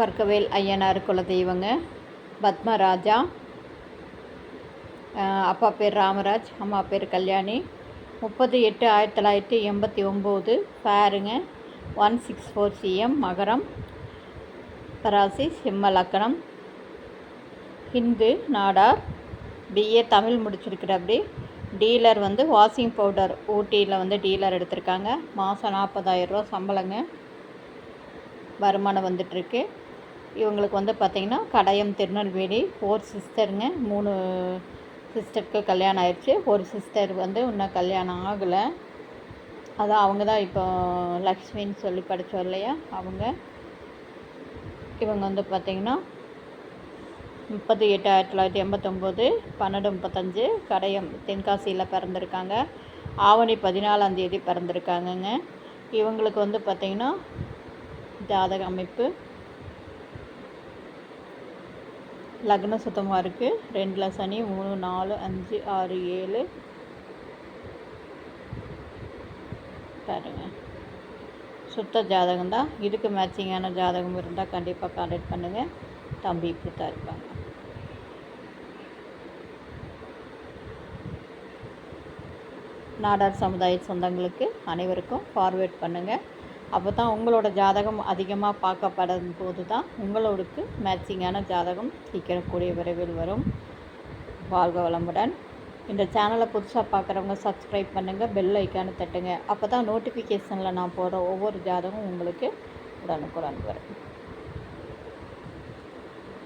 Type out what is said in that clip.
பர்க்கவேல் ஐயனார் குலதெய்வங்க பத்மராஜா அப்பா பேர் ராமராஜ் அம்மா பேர் கல்யாணி. முப்பது எட்டு ஆயிரத்தி தொள்ளாயிரத்தி எண்பத்தி ஒம்பது ஃபேருங்க ஒன் சிக்ஸ் ஃபோர் சிஎம் மகரம் பராசி சிம்ம லக்கணம். ஹிந்து நாடார் பிஏ தமிழ் முடிச்சிருக்கிற அப்படி டீலர் வந்து வாஷிங் பவுடர் ஊட்டியில் வந்து டீலர் எடுத்திருக்காங்க. மாதம் நாற்பதாயிரரூவா சம்பளங்க. வருமானம் வந்துட்டுருக்கு. இவங்களுக்கு வந்து பார்த்திங்கன்னா கடையம் திருநெல்வேலி ஃபோர் சிஸ்டருங்க மூணு சிஸ்டருக்கு கல்யாணம் ஆயிடுச்சு ஒரு சிஸ்டர் வந்து இன்னும் கல்யாணம் ஆகலை. அதான் அவங்க தான் இப்போ லக்ஷ்மின்னு சொல்லி படித்தோம் இல்லையா? அவங்க. இவங்க வந்து பார்த்திங்கன்னா முப்பது எட்டு ஆயிரத்தி தொள்ளாயிரத்தி எண்பத்தொம்போது பன்னெண்டு முப்பத்தஞ்சு கடையம் தென்காசியில் பிறந்திருக்காங்க. ஆவணி பதினாலாம் தேதி பிறந்திருக்காங்கங்க. இவங்களுக்கு வந்து பார்த்திங்கன்னா ஜாதக அமைப்பு. லக்ன சுத்தமாக இருக்குது ரெண்டில் சனி மூணு நாலு அஞ்சு ஆறு ஏழு. பாருங்க. சுத்த ஜாதகம் தான். இதுக்கு மேட்சிங்கான ஜாதகம் இருந்தால் கண்டிப்பாக கான்டாக்ட் பண்ணுங்கள் தம்பி இப்படி தான் இருப்பாங்க. நாடார் சமுதாய சொந்தங்களுக்கு அனைவருக்கும் ஃபார்வேர்ட் பண்ணுங்கள் அப்போ தான் உங்களோட ஜாதகம் அதிகமாக பார்க்கப்படும் போது தான் உங்களோடுக்கு மேட்சிங்கான ஜாதகம் சீக்கிரம் கூடிய விரைவில் வரும். வாழ்க வளமுடன். இந்த சேனலை புதுசாக பார்க்குறவங்க சப்ஸ்கிரைப் பண்ணுங்கள் பெல் ஐக்கானு தட்டுங்க. அப்போ தான் நோட்டிஃபிகேஷனில் நான் போடுற ஒவ்வொரு ஜாதகம் உங்களுக்கு உடனுக்குடன் வரும்.